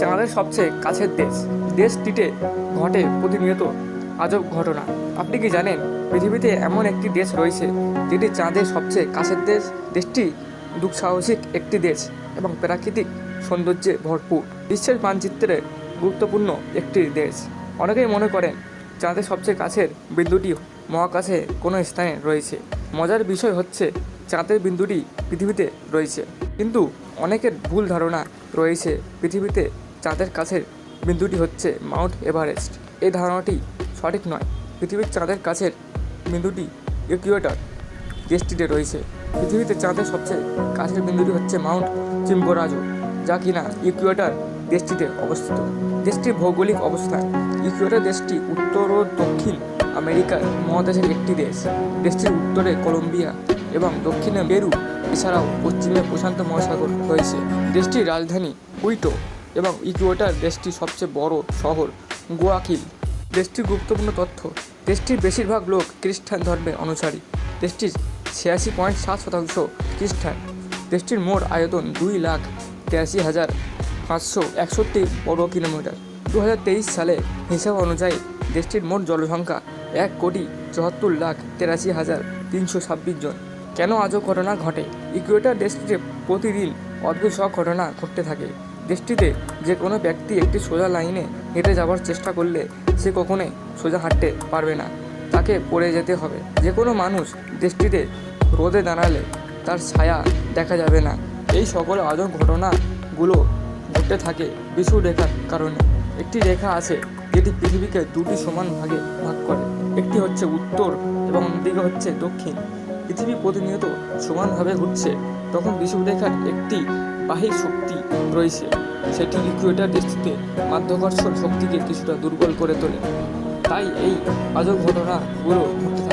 চাঁদের সবচেয়ে কাছের দেশ। দেশটিতে ঘটে প্রতিনিয়ত আজব ঘটনা। আপনি কি জানেন, পৃথিবীতে এমন একটি দেশ রয়েছে, যেটি চাঁদের সবচেয়ে কাছের দেশ? দেশটি দুঃসাহসিক একটি দেশ এবং প্রাকৃতিক সৌন্দর্যে ভরপুর। বিশ্বের মানচিত্রে গুরুত্বপূর্ণ একটি দেশ। অনেকেই মনে করেন, চাঁদের সবচেয়ে কাছের বিন্দুটি মহাকাশে কোনো স্থানে রয়েছে। মজার বিষয় হচ্ছে, চাঁদের বিন্দুটি পৃথিবীতে রয়েছে। কিন্তু অনেকের ভুল ধারণা রয়েছে, পৃথিবীতে চাঁদের কাছের বিন্দুটি হচ্ছে মাউন্ট এভারেস্ট। এই ধারণাটি সঠিক নয়। পৃথিবীর চাঁদের কাছের বিন্দুটি ইকুয়েটর, দেশটিতে রয়েছে। পৃথিবীতে চাঁদের সবচেয়ে কাছের বিন্দুটি হচ্ছে মাউন্ট চিম্বোরাজো, যা কিনা ইকুয়েটর, দেশটিতে অবস্থিত। দেশটির ভৌগোলিক অবস্থান ইকুয়েটর দেশটি উত্তর ও দক্ষিণ আমেরিকার মহাদেশের একটি দেশ। দেশটির উত্তরে কলম্বিয়া এবং দক্ষিণে পেরু, এছাড়াও পশ্চিমে প্রশান্ত মহাসাগর রয়েছে। দেশটির রাজধানী কুইটো এবং ইকুয়েটার দেশটির সবচেয়ে বড় শহর, গোয়াকিল। দেশটির গুরুত্বপূর্ণ তথ্য, দেশটির বেশিরভাগ লোক খ্রিস্টান ধর্মের অনুসারী। দেশটির ছিয়াশি পয়েন্ট সাত শতাংশ খ্রিস্টান। দেশটির মোট আয়তন দুই লাখ তিরাশি হাজার পাঁচশো একষট্টি বর্গ কিলোমিটার। দু হাজার তেইশ সালে হিসাব অনুযায়ী দেশটির মোট জনসংখ্যা এক কোটি চুয়াত্তর লাখ তেরাশি হাজার তিনশো ছাব্বিশ জন। কেন আজও ঘটনা ঘটে? ইকুয়েটার দেশটিতে প্রতিদিন অদ্ভুত সব ঘটনা ঘটতে থাকে। দেশটিতে যে কোনো ব্যক্তি একটি সোজা লাইনে হেঁটে যাওয়ার চেষ্টা করলে সে কখনোই সোজা হাঁটতে পারবে না। তাকে পড়ে যেতে হবে। যে কোনো মানুষ দেশটিতে রোদে দাঁড়ালে তার ছায়া দেখা যাবে না। এই সকল আজব ঘটনাগুলো ঘটতে থাকে বিশু রেখার কারণে। একটি রেখা আছে যেটি পৃথিবীকে দুটি সমান ভাগে ভাগ করে। একটি হচ্ছে উত্তর এবং অন্যদিকে হচ্ছে দক্ষিণ। পৃথিবী প্রতিনিয়ত সমানভাবে ঘুরছে। তখন বিষুবরেখার একটি বাহির শক্তি রয়েছে, সেটি ইকুয়েটার দৃষ্টিতে মাধ্যাকর্ষণ শক্তিকে কিছুটা দুর্বল করে তোলে। তাই এই আজব ঘটনাগুলো ঘটতে